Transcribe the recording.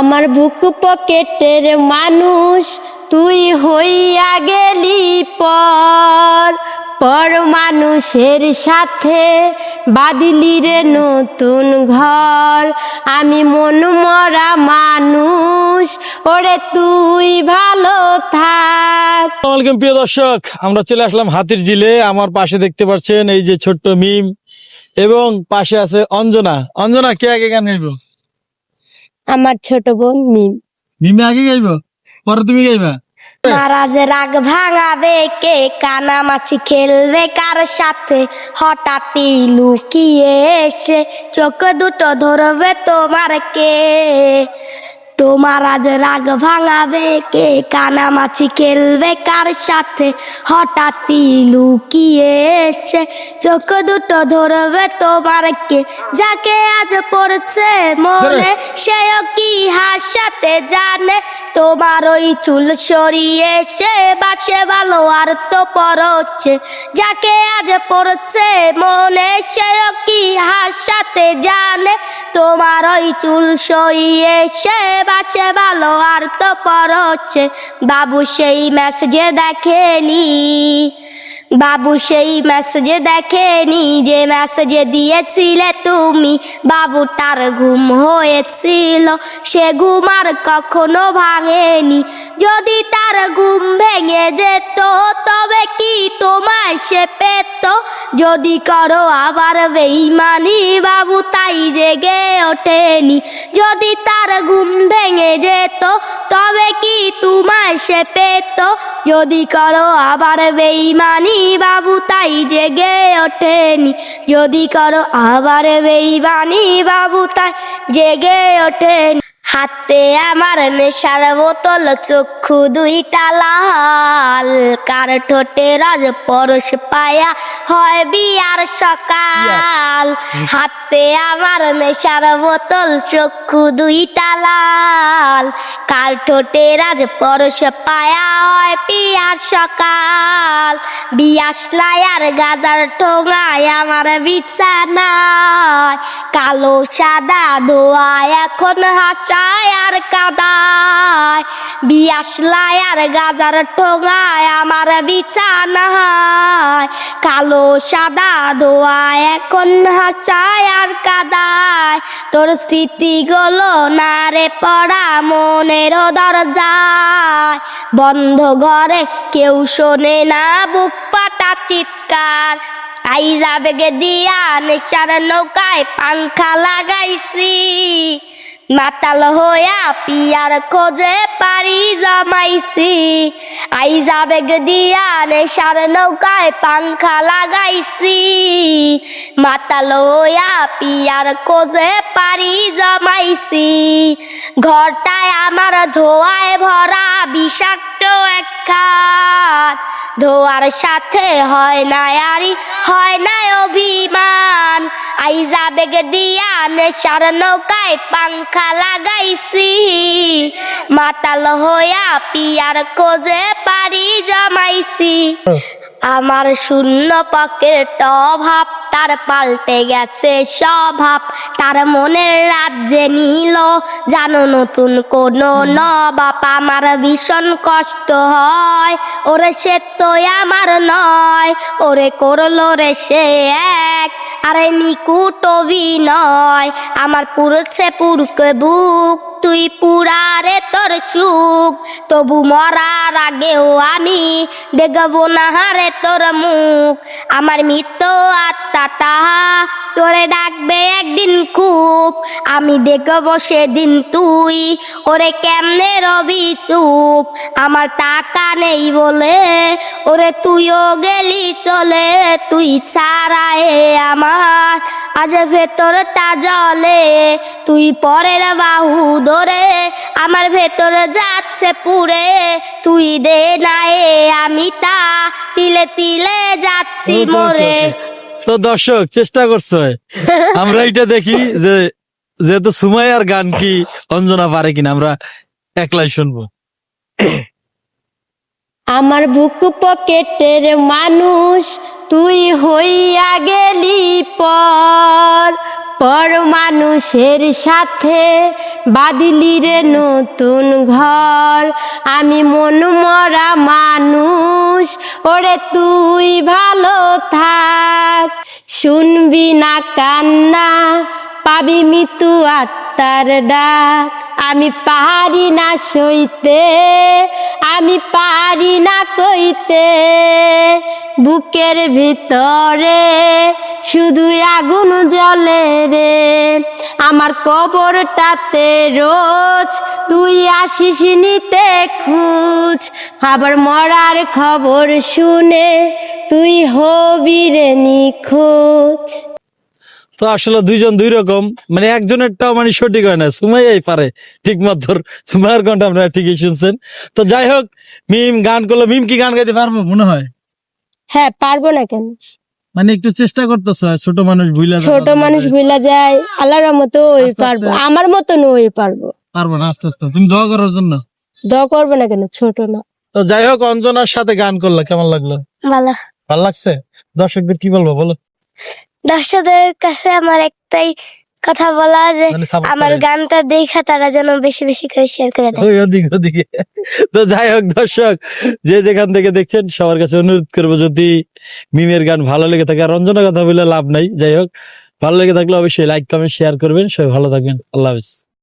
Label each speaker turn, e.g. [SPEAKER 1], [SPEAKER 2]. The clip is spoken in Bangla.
[SPEAKER 1] আমার বুক পকেটের মানুষ, তুই হইয়া গেলি পর। পর মানুষের সাথে বাদিলি রে নতুন ঘর। আমি মন মরা মানুষ, ওরে তুই ভালো থাক।
[SPEAKER 2] আসসালামাইকুম প্রিয় দর্শক, আমরা চলে আসলাম হাতির জিলে আমার পাশে দেখতে পাচ্ছেন এই যে ছোট্ট মিম এবং পাশে আছে অঞ্জনা। অঞ্জনা, কে আগে গান গাইব?
[SPEAKER 1] আমার ছোট বোন মিম।
[SPEAKER 2] মিমে আগে গাইব? পরে তুমি গাইবা?
[SPEAKER 1] মারাজে রাগ ভাঙাবে কে? কানামাছি খেলবে কার সাথে? হঠাৎ লুকিয়ে এসে চোখ দুটো ধরবে তোমার কে? তোমার আজ রাগ ভাঙাবে কে কানামাছি খেলবে? কার সাথে হঠাৎই লুকিয়ে এসে চোখ দুটো ধরবে তোমার? কে যাকে আজ পড়ছে মনে সেও কি হাসাতে জানে? তোমার ওই চুল সরিয়ে সে বাসে ভালো আর তো পরচ্ছে যাকে আজ পড়ছে মনে সেও কি হাসাতে জানে? তোমার ওই চুল সরিয়ে সে বাসে ভালো আর তো পরচ্ছে বাবু সেই মেসেজে দেখেনি। বাবু সেই মেসেজে দেখেনি যে মেসেজে দিয়েছিলে তুমি। বাবুটার ঘুম হয়েছিল, সে ঘুম আর কখনো ভাঙেনি। যদি তার ঘুম ভেঙে যেত, তবে কি তোমায় সে পেত? যদি করো আবার বেইমানি বাবু, তাই জেগে ওঠেনি। যদি তার ঘুম ভেঙে যেত, তবে কি তোমায় সে পেত? যদি করো আবার বেইমানি বাবু, তাই জেগে ওঠেনি। যদি করো আবার বেইমানি বাবু, তাই জেগে ওঠেনি। হাতে আমার নেশার বোতল চক্ষু দুইটা লাল। কার ঠোঁটে রাজ পরশ পায়া হয় বিয়ার সকাল। হাতে আমার নেশার বোতল চক্ষু দুইটা লাল। কার ঠোঁটে রাজ পরশ পায়া হয় পিয়ার সকাল। বিয়াসলাই আর গাজার ঠোঙায় আমার বিছানায়। কালো সাদা ধোয়ায় এখন হাসায় আর কাদায়। বিয়াসলাই আর গাজার ঠোঙায় আমার বিছানায়। কালো সাদা ধোয়ায় এখন হাসায় আর কাদায়। তোর স্মৃতিগুলো না রে পড়া মনের দরজায়। বন্ধ ঘরে কেউ শোনে না, বুক ফাটা চিৎকার। আই যাবে গে দিয়া নেশার নৌকায় পাংখা লাগাইছি। মাতাল হইয়া পিয়ার খোঁজে পারি জমাইছি। আই যাবে গে দিয়া নেশার নৌকায় পাংখা লাগাইছি। মাতাল হইয়া পিয়ার খোঁজে পারি জমাইছি। ঘরটায় আমার ধোয়ায় ভরা বিষাক্ত এক খাট ধোয়ার সাথে হয় না আরি, হয় না অভিমান। আই যাবে গে দিয়া নেশার নৌকায় পাংখা লাগাইছি। মাতাল হইয়া পিয়ার খোঁজে পারি জমাইছি। আমার শূন্য পকেট অভাব তার পাল্টে গেছে স্বভাব। তার মনের রাজ্যে নিল, জানো নতুন কোন নবাপ আমার ভীষণ কষ্ট হয়, ওরে সে তো আমার নয়। ওরে করল রে সে এক, আরে নিকুট অভিনয়। আমার পুরছে পুরকে বুক। তুই পুরারে তোর সুখ। তবু মরার আগেও আমি দেখব না হারে তোর মুখ। আমার মৃত্যু আত্মাটা তোরে ডাকবে একদিন খুব। আমি দেখব সেদিন তুই ওরে কেমনে রবি চুপ। আমার টাকা নেই বলে ওরে তুইও গেলি চলে। তুই ছাড়ায় আমার, আজ ভেতরটা জলে। তুই পরের বাহু ধরে আমার ভেতর যাচ্ছে পুরে তুই দে না এ আমি তা তিলে তিলে যাচ্ছি মরে।
[SPEAKER 2] তো দর্শক চেষ্টা করছে। আমরা এটা দেখি যে যেহেতু সুমাইয়ার গান কি অঞ্জনা পারে কিনা আমরা একলাই শুনব।
[SPEAKER 1] আমার বুক পকেটের মানুষ তুই হইয়া গেলি পর।
[SPEAKER 3] পর মানুষের সাথে বাদিলি রে নতুন ঘর। আমি মন মরা মানুষ, ওরে তুই ভালো থাক। শুনবি না কান্না, পাবি মৃত্যু আত্মার ডাক। আমি পারি না সইতে, আমি পারি না কইতে। বুকের ভিতরে শুধু আগুন জ্বলে রে। আমার কবরটাতে রোজ তুই আসিস নিতে খুঁজ। আবার মরার খবর শুনে তুই হবি রে নিখোঁজ।
[SPEAKER 2] তো আসলে দুইজন দুই রকম মানে একজনেরটাও মানে সঠিক হয় না, সুমাইয়াই পারে ঠিক মতো সুমাইয়ার গানটা আপনারা ঠিকই শুনছেন। তো যাই হোক, মিম গান করল, মিম কি গান গাইতে পারব মনে হয়?
[SPEAKER 3] হ্যাঁ পারব না কেন?
[SPEAKER 2] মানে একটু চেষ্টা করতেছ ছোট মানুষ ভুলে
[SPEAKER 3] ছোট মানুষ ভুলা যায় আল্লাহর মতো ওই পারব আমার মতন ওই পারব।
[SPEAKER 2] পারব না আস্তে আস্তে। তুমি দোয়া করার জন্য?
[SPEAKER 3] দোয়া করবে না কেন? ছোট না।
[SPEAKER 2] তো যাই হোক অঞ্জনার সাথে গান করলা কেমন লাগল?
[SPEAKER 3] ভালো।
[SPEAKER 2] ভালো লাগছে? দর্শকদের কি বলব বলো।
[SPEAKER 3] দর্শকদের কাছে আমার একটাই কথা বলা যে
[SPEAKER 2] মানে
[SPEAKER 3] আমার গানটা দেখা তারা যেন বেশি বেশি করে শেয়ার করে দেয়।
[SPEAKER 2] ওদিকে ওদিকে। তো যাই হোক দর্শক যে যেখান থেকে দেখছেন সবার কাছে অনুরোধ করব যদি মিমের গান ভালো লেগে থাকে আর রঞ্জনের কথা বলে লাভ নাই যাই হোক ভালো লেগে থাকলে অবশ্যই লাইক কমেন্ট শেয়ার করবেন। সবাই ভালো থাকবেন। আল্লাহ হাফিজ।